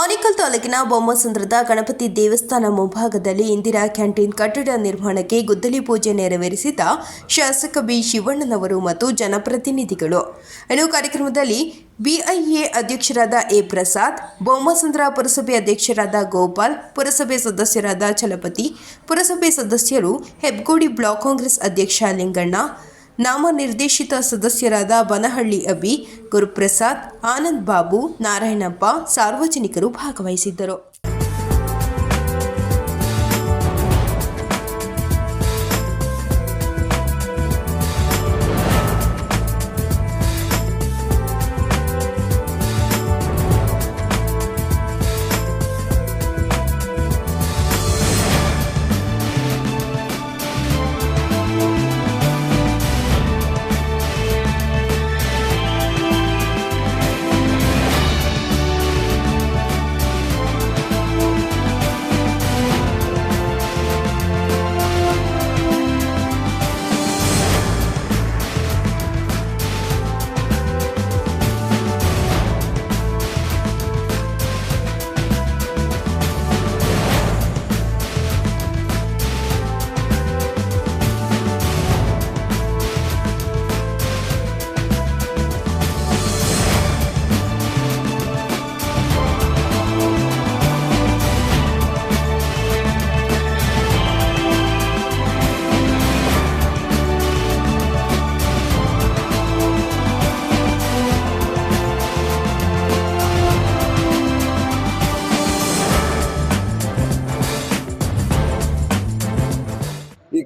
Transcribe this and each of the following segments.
ಆನೇಕಲ್ ತಾಲೂಕಿನ ಬೊಮ್ಮಸಂದ್ರದ ಗಣಪತಿ ದೇವಸ್ಥಾನ ಮುಂಭಾಗದಲ್ಲಿ ಇಂದಿರಾ ಕ್ಯಾಂಟೀನ್ ಕಟ್ಟಡ ನಿರ್ಮಾಣಕ್ಕೆ ಗುದ್ದಲಿ ಪೂಜೆ ನೆರವೇರಿಸಿದ ಶಾಸಕ ಬಿ ಶಿವಣ್ಣನವರು ಮತ್ತು ಜನಪ್ರತಿನಿಧಿಗಳು. ಇನ್ನು ಕಾರ್ಯಕ್ರಮದಲ್ಲಿ ಬಿಐಎ ಅಧ್ಯಕ್ಷರಾದ ಎ ಪ್ರಸಾದ್, ಬೊಮ್ಮಸಂದ್ರ ಪುರಸಭೆ ಅಧ್ಯಕ್ಷರಾದ ಗೋಪಾಲ್, ಪುರಸಭೆ ಸದಸ್ಯರಾದ ಚಲಪತಿ, ಪುರಸಭೆ ಸದಸ್ಯರು ಹೆಬ್ಗೋಡಿ ಬ್ಲಾಕ್ ಕಾಂಗ್ರೆಸ್ ಅಧ್ಯಕ್ಷ ಲಿಂಗಣ್ಣ ನಾಮನಿರ್ದೇಶಿತ ಸದಸ್ಯರಾದ ಬನಹಳ್ಳಿ ಅಬಿ ಗುರುಪ್ರಸಾದ್ ಆನಂದ್ ಬಾಬು ನಾರಾಯಣಪ್ಪ ಸಾರ್ವಜನಿಕರು ಭಾಗವಹಿಸಿದ್ದರು.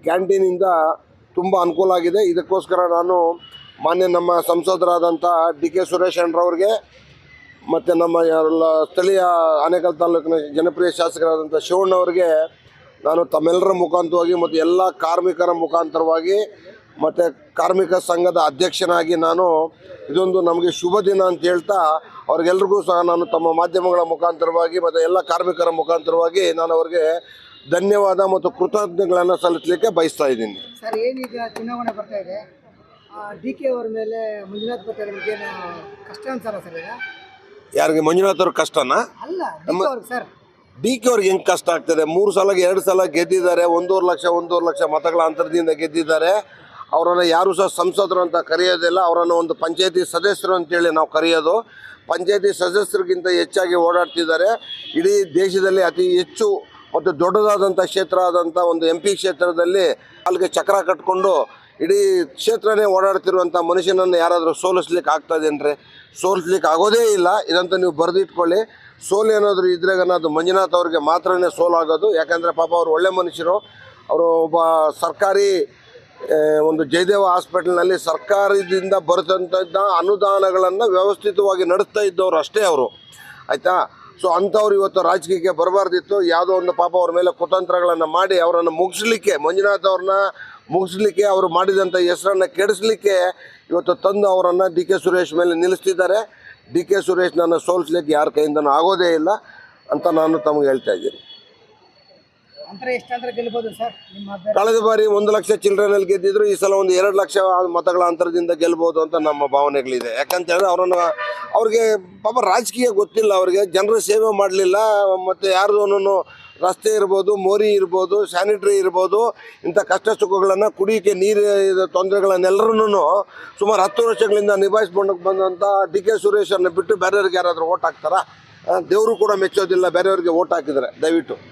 ಕ್ಯಾಂಟೀನಿಂದ ತುಂಬ ಅನುಕೂಲ ಆಗಿದೆ. ಇದಕ್ಕೋಸ್ಕರ ನಾನು ಮಾನ್ಯ ನಮ್ಮ ಸಂಸದರಾದಂಥ ಡಿ ಕೆ ಸುರೇಶ್ ಅಣ್ಣರವ್ರಿಗೆ ಮತ್ತು ನಮ್ಮ ಎಲ್ಲ ಸ್ಥಳೀಯ ಆನೇಕಲ್ ತಾಲೂಕಿನ ಜನಪ್ರಿಯ ಶಾಸಕರಾದಂಥ ಶಿವಣ್ಣವ್ರಿಗೆ ನಾನು ತಮ್ಮೆಲ್ಲರ ಮುಖಾಂತರವಾಗಿ ಮತ್ತು ಎಲ್ಲ ಕಾರ್ಮಿಕರ ಮುಖಾಂತರವಾಗಿ ಮತ್ತು ಕಾರ್ಮಿಕ ಸಂಘದ ಅಧ್ಯಕ್ಷನಾಗಿ ನಾನು ಇದೊಂದು ನಮಗೆ ಶುಭ ದಿನ ಅಂತ ಹೇಳ್ತಾ ಅವ್ರಿಗೆಲ್ರಿಗೂ ಸಹ ನಾನು ತಮ್ಮ ಮಾಧ್ಯಮಗಳ ಮುಖಾಂತರವಾಗಿ ಮತ್ತು ಎಲ್ಲ ಕಾರ್ಮಿಕರ ಮುಖಾಂತರವಾಗಿ ನಾನು ಅವ್ರಿಗೆ ಧನ್ಯವಾದ ಮತ್ತು ಕೃತಜ್ಞತೆಗಳನ್ನು ಸಲ್ಲಿಸಲಿಕ್ಕೆ ಬಯಸ್ತಾ ಇದ್ದೀನಿ. ಸರ್ ಏನೀಗ ಚುನಾವಣೆ ಬರ್ತಾ ಇದೆ ಡಿ ಕೆ ಅವರ ಮೇಲೆ ಮಂಜುನಾಥ್ ಭಟ್ ಕಷ್ಟ ಅನ್ಸಲ್ಲ ಸರ್ ಈಗ? ಯಾರಿಗೆ ಮಂಜುನಾಥ್ ಅವ್ರ ಕಷ್ಟನಾ? ಅಲ್ಲ ಕೆ ಸರ್. ಡಿ ಕೆ ಅವ್ರಿಗೆ ಹೆಂಗೆ ಕಷ್ಟ ಆಗ್ತದೆ? ಮೂರು ಸಲ ಎರಡು ಸಲ ಗೆದ್ದಿದ್ದಾರೆ ಒಂದೂವರೆ ಲಕ್ಷ ಒಂದೂವರೆ ಲಕ್ಷ ಮತಗಳ ಅಂತರದಿಂದ ಗೆದ್ದಿದ್ದಾರೆ. ಅವರನ್ನು ಯಾರು ಸಹ ಸಂಸದರು ಅಂತ ಕರೆಯೋದಿಲ್ಲ ಅವರನ್ನು ಒಂದು ಪಂಚಾಯತಿ ಸದಸ್ಯರು ಅಂತೇಳಿ ನಾವು ಕರೆಯೋದು. ಪಂಚಾಯತಿ ಸದಸ್ಯರಿಗಿಂತ ಹೆಚ್ಚಾಗಿ ಓಡಾಡ್ತಿದ್ದಾರೆ. ಇಡೀ ದೇಶದಲ್ಲಿ ಅತಿ ಹೆಚ್ಚು ಮತ್ತು ದೊಡ್ಡದಾದಂಥ ಕ್ಷೇತ್ರ ಆದಂಥ ಒಂದು ಎಂ ಪಿ ಕ್ಷೇತ್ರದಲ್ಲಿ ಅಲ್ಲಿಗೆ ಚಕ್ರ ಕಟ್ಕೊಂಡು ಇಡೀ ಕ್ಷೇತ್ರನೇ ಓಡಾಡ್ತಿರುವಂಥ ಮನುಷ್ಯನನ್ನು ಯಾರಾದರೂ ಸೋಲಿಸ್ಲಿಕ್ಕೆ ಆಗ್ತದೇನ್ರಿ ಸೋಲಿಸ್ಲಿಕ್ಕೆ ಆಗೋದೇ ಇಲ್ಲ. ಇದಂತ ನೀವು ಬರೆದಿಟ್ಕೊಳ್ಳಿ. ಸೋಲು ಏನಾದರೂ ಇದ್ರೆ ಅದು ಮಂಜುನಾಥ್ ಅವ್ರಿಗೆ ಮಾತ್ರನೇ ಸೋಲಾಗೋದು. ಯಾಕಂದರೆ ಪಾಪ ಅವರು ಒಳ್ಳೆ ಮನುಷ್ಯರು. ಅವರು ಒಬ್ಬ ಸರ್ಕಾರಿ ಒಂದು ಜಯದೇವ ಹಾಸ್ಪಿಟಲ್ನಲ್ಲಿ ಸರ್ಕಾರದಿಂದ ಬರ್ತಂಥ ಅನುದಾನಗಳನ್ನು ವ್ಯವಸ್ಥಿತವಾಗಿ ನಡೆಸ್ತಾ ಇದ್ದವರು ಅಷ್ಟೇ ಅವರು. ಆಯಿತಾ? ಸೊ ಅಂಥವ್ರು ಇವತ್ತು ರಾಜಕೀಯಕ್ಕೆ ಬರಬಾರ್ದಿತ್ತು. ಯಾವುದೋ ಒಂದು ಪಾಪ ಅವ್ರ ಮೇಲೆ ಕುತಂತ್ರಗಳನ್ನು ಮಾಡಿ ಅವರನ್ನು ಮುಗಿಸ್ಲಿಕ್ಕೆ, ಮಂಜುನಾಥ್ ಅವ್ರನ್ನ ಮುಗಿಸ್ಲಿಕ್ಕೆ, ಅವರು ಮಾಡಿದಂಥ ಹೆಸರನ್ನು ಕೆಡಿಸ್ಲಿಕ್ಕೆ ಇವತ್ತು ತಂದು ಅವರನ್ನು ಡಿ ಕೆ ಸುರೇಶ್ ಮೇಲೆ ನಿಲ್ಲಿಸ್ತಿದ್ದಾರೆ. ಡಿ ಕೆ ಸುರೇಶ್ ನನ್ನ ಸೋಲಿಸ್ಲಿಕ್ಕೆ ಯಾರ ಕೈಯಿಂದನೂ ಆಗೋದೇ ಇಲ್ಲ ಅಂತ ನಾನು ತಮಗೆ ಹೇಳ್ತಾ ಇದ್ದೀನಿ. ಕಳೆದ ಬಾರಿ ಒಂದು ಲಕ್ಷ ಚಿಲ್ಡ್ರನಲ್ಲಿ ಗೆದ್ದಿದ್ರು, ಈ ಸಲ ಒಂದು ಎರಡು ಲಕ್ಷ ಮತಗಳ ಅಂತರದಿಂದ ಗೆಲ್ಬೋದು ಅಂತ ನಮ್ಮ ಭಾವನೆಗಳಿದೆ. ಯಾಕಂತ ಹೇಳಿದ್ರೆ ಅವರನ್ನು ಅವ್ರಿಗೆ ಪಾಪ ರಾಜಕೀಯ ಗೊತ್ತಿಲ್ಲ, ಅವ್ರಿಗೆ ಜನರ ಸೇವೆ ಮಾಡಲಿಲ್ಲ, ಮತ್ತು ಯಾರ್ದೂ ರಸ್ತೆ ಇರ್ಬೋದು, ಮೋರಿ ಇರ್ಬೋದು, ಸ್ಯಾನಿಟ್ರಿ ಇರ್ಬೋದು, ಇಂಥ ಕಷ್ಟ ಸುಖಗಳನ್ನು ಕುಡಿಯೋಕ್ಕೆ ನೀರು ತೊಂದರೆಗಳನ್ನೆಲ್ಲರನ್ನೂ ಸುಮಾರು ಹತ್ತು ವರ್ಷಗಳಿಂದ ನಿಭಾಯಿಸ್ಕೊಂಡು ಬಂದಂಥ ಡಿ ಕೆ ಸುರೇಶ್ ಅವ್ರನ್ನ ಬಿಟ್ಟು ಬೇರೆಯವ್ರಿಗೆ ಯಾರಾದರೂ ಓಟ್ ಹಾಕ್ತಾರಾ? ದೇವರು ಕೂಡ ಮೆಚ್ಚೋದಿಲ್ಲ, ಬೇರೆಯವ್ರಿಗೆ ಓಟ್ ಹಾಕಿದರೆ, ದಯವಿಟ್ಟು.